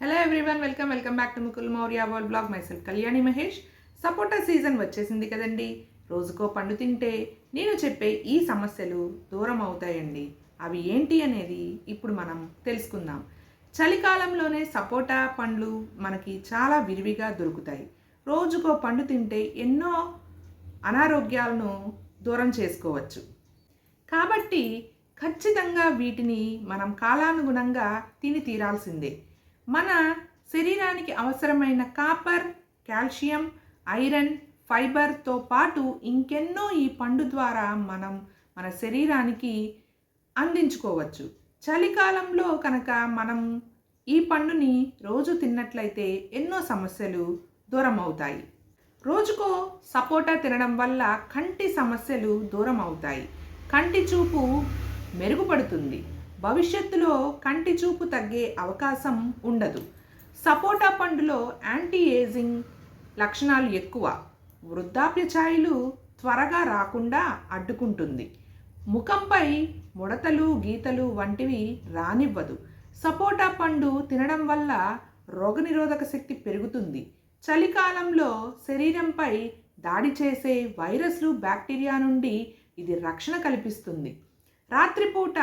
Hello everyone welcome welcome back to Mukul Maurya world blog myself Kalyani Mahesh sapota season వచ్చేసింది కదండి. రోజుకో పండు తింటే నేను చెప్పే ఈ సమస్యలు దూరం అవుతాయండి. అవి ఏంటి అనేది ఇప్పుడు మనం తెలుసుకుందాం. చలికాలంలోనే సపోటా పండ్లు మనకి చాలా విరివిగా దొరుకుతాయి. రోజుకో పండు తింటే ఎన్నో అనారోగ్యాలను దూరం చేసుకోవచ్చు. కాబట్టి ఖచ్చితంగా వీటిని మనం కాలానుగుణంగా తిని తీరాల్సిందే. మన శరీరానికి అవసరమైన కాపర్ కాల్షియం ఐరన్ ఫైబర్తో పాటు ఇంకెన్నో ఈ పండు ద్వారా మనం మన శరీరానికి అందించుకోవచ్చు. చలికాలంలో కనుక మనం ఈ పండుని రోజు తిన్నట్లయితే ఎన్నో సమస్యలు దూరం అవుతాయి రోజుకో సపోటా తినడం వల్ల కంటి సమస్యలు దూరం అవుతాయి కంటి చూపు మెరుగుపడుతుంది. భవిష్యత్తులో కంటి చూపు తగ్గే అవకాశం ఉండదు. సపోటా పండులో యాంటీ ఏజింగ్ లక్షణాలు ఎక్కువ. వృద్ధాప్య ఛాయలు త్వరగా రాకుండా అడ్డుకుంటుంది. ముఖంపై ముడతలు గీతలు వంటివి రానివ్వదు. సపోటా పండు తినడం వల్ల రోగనిరోధక శక్తి పెరుగుతుంది. చలికాలంలో శరీరంపై దాడి చేసే వైరస్లు బ్యాక్టీరియా నుండి ఇది రక్షణ కల్పిస్తుంది. రాత్రిపూట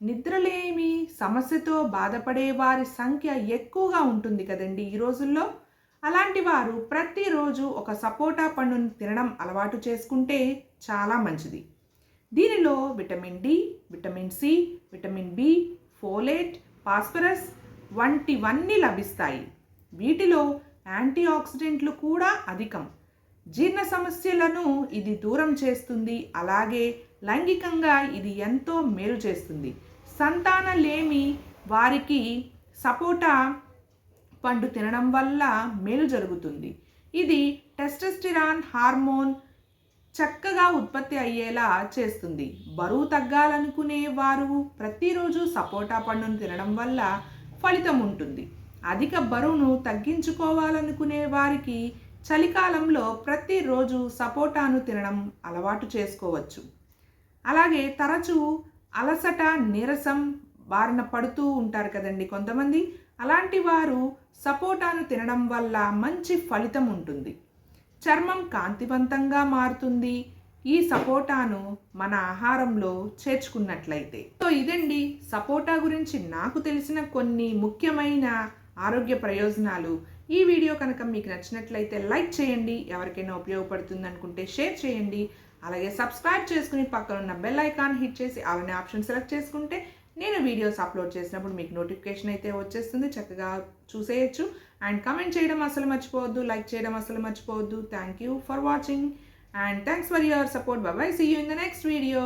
నిద్రలేమి సమస్యతో బాధపడే వారి సంఖ్య ఎక్కువగా ఉంటుంది కదండి ఈ రోజుల్లో. అలాంటి వారు ప్రతిరోజు ఒక సపోటా పండుని తినడం అలవాటు చేసుకుంటే చాలా మంచిది. దీనిలో vitamin D vitamin C vitamin B folate phosphorus వంటివన్నీ లభిస్తాయి. వీటిలో యాంటీ ఆక్సిడెంట్లు కూడా అధికం. జీర్ణ సమస్యలను ఇది దూరం చేస్తుంది. అలాగే లైంగికంగా ఇది ఎంతో మేలు చేస్తుంది. సంతాన లేమి వారికి సపోటా పండు తినడం వల్ల మేలు జరుగుతుంది. ఇది టెస్టెస్టిరాన్ హార్మోన్ చక్కగా ఉత్పత్తి అయ్యేలా చేస్తుంది. బరువు తగ్గాలనుకునే వారు ప్రతిరోజు సపోటా పండును తినడం వల్ల ఫలితం ఉంటుంది. అధిక బరువును తగ్గించుకోవాలనుకునే వారికి చలికాలంలో ప్రతిరోజు సపోటాను తినడం అలవాటు చేసుకోవచ్చు. అలాగే తరచూ అలసట నీరసం బారిన పడుతూ ఉంటారు కదండి కొంతమంది. అలాంటి వారు సపోటాను తినడం వల్ల మంచి ఫలితం ఉంటుంది. చర్మం కాంతివంతంగా మారుతుంది. ఈ సపోటాను మన ఆహారంలో చేర్చుకున్నట్లయితే. సో ఇదండి సపోటా గురించి నాకు తెలిసిన కొన్ని ముఖ్యమైన ఆరోగ్య ప్రయోజనాలు. ఈ వీడియో కనుక మీకు నచ్చినట్లయితే లైక్ చేయండి ఎవరికైనా ఉపయోగపడుతుంది అనుకుంటే షేర్ చేయండి. అలాగే సబ్స్క్రైబ్ చేసుకుని పక్కన ఉన్న బెల్ ఐకాన్ హిట్ చేసి అలానే ఆప్షన్ సెలెక్ట్ చేసుకుంటే నేను వీడియోస్ అప్లోడ్ చేసినప్పుడు మీకు నోటిఫికేషన్ అయితే వచ్చేస్తుంది. చక్కగా చూసేయచ్చు. అండ్ కమెంట్ చేయడం అసలు మర్చిపోవద్దు లైక్ చేయడం అసలు మర్చిపోవద్దు. Thank you for watching and thanks for your support బాబాయ్ see you in the next video